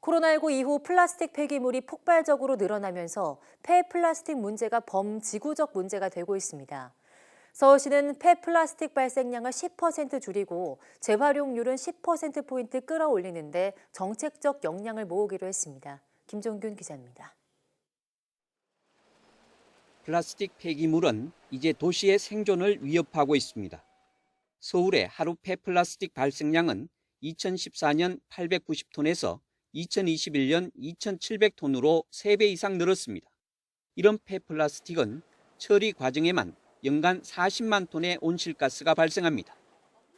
코로나19 이후 플라스틱 폐기물이 폭발적으로 늘어나면서 폐플라스틱 문제가 범지구적 문제가 되고 있습니다. 서울시는 폐플라스틱 발생량을 10% 줄이고 재활용률은 10%포인트 끌어올리는데 정책적 역량을 모으기로 했습니다. 김종균 기자입니다. 플라스틱 폐기물은 이제 도시의 생존을 위협하고 있습니다. 서울의 하루 폐플라스틱 발생량은 2014년 890톤에서 2021년 2,700톤으로 3배 이상 늘었습니다. 이런 폐플라스틱은 처리 과정에만 연간 40만 톤의 온실가스가 발생합니다.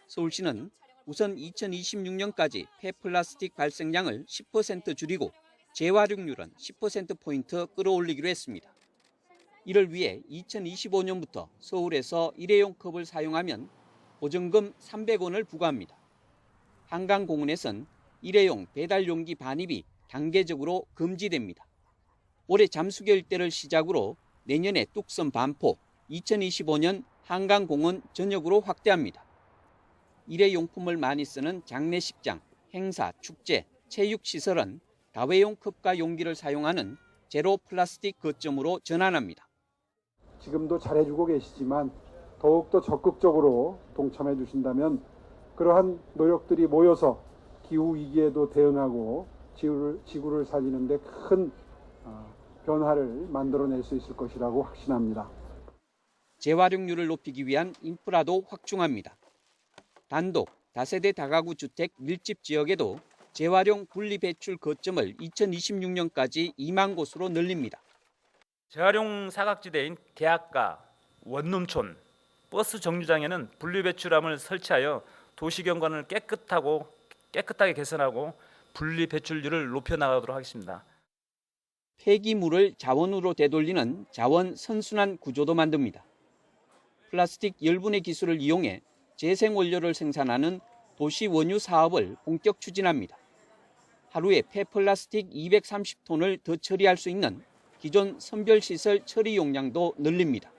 서울시는 우선 2026년까지 폐플라스틱 발생량을 10% 줄이고 재활용률은 10%포인트 끌어올리기로 했습니다. 이를 위해 2025년부터 서울에서 일회용 컵을 사용하면 보증금 300원을 부과합니다. 한강공원에선 일회용 배달 용기 반입이 단계적으로 금지됩니다. 올해 잠수교 일대를 시작으로 내년에 뚝섬 반포, 2025년 한강공원 전역으로 확대합니다. 일회용품을 많이 쓰는 장례식장, 행사, 축제, 체육시설은 다회용 컵과 용기를 사용하는 제로 플라스틱 거점으로 전환합니다. 지금도 잘해주고 계시지만 더욱더 적극적으로 동참해 주신다면 그러한 노력들이 모여서 기후 위기에도 대응하고 지구를, 지구를 살리는데 큰 어, 변화를 만들어낼 수 있을 것이라고 확신합니다. 재활용률을 높이기 위한 인프라도 확충합니다. 단독, 다세대 다가구 주택 밀집 지역에도 재활용 분리 배출 거점을 2026년까지 2만 곳으로 늘립니다. 재활용 사각지대인 대학가, 원룸촌, 버스 정류장에는 분리 배출함을 설치하여 도시경관을 깨끗하고 깨끗하게 개선하고 분리 배출률을 높여 나가도록 하겠습니다. 폐기물을 자원으로 되돌리는 자원 선순환 구조도 만듭니다. 플라스틱 열분해 기술을 이용해 재생 원료를 생산하는 도시 원유 사업을 본격 추진합니다. 하루에 폐플라스틱 230톤을 더 처리할 수 있는 기존 선별시설 처리 용량도 늘립니다.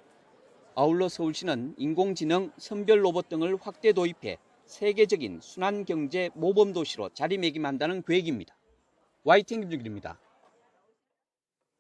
아울러 서울시는 인공지능 선별 로봇 등을 확대 도입해 세계적인 순환경제 모범도시로 자리매김한다는 계획입니다. YTN 김준길입니다.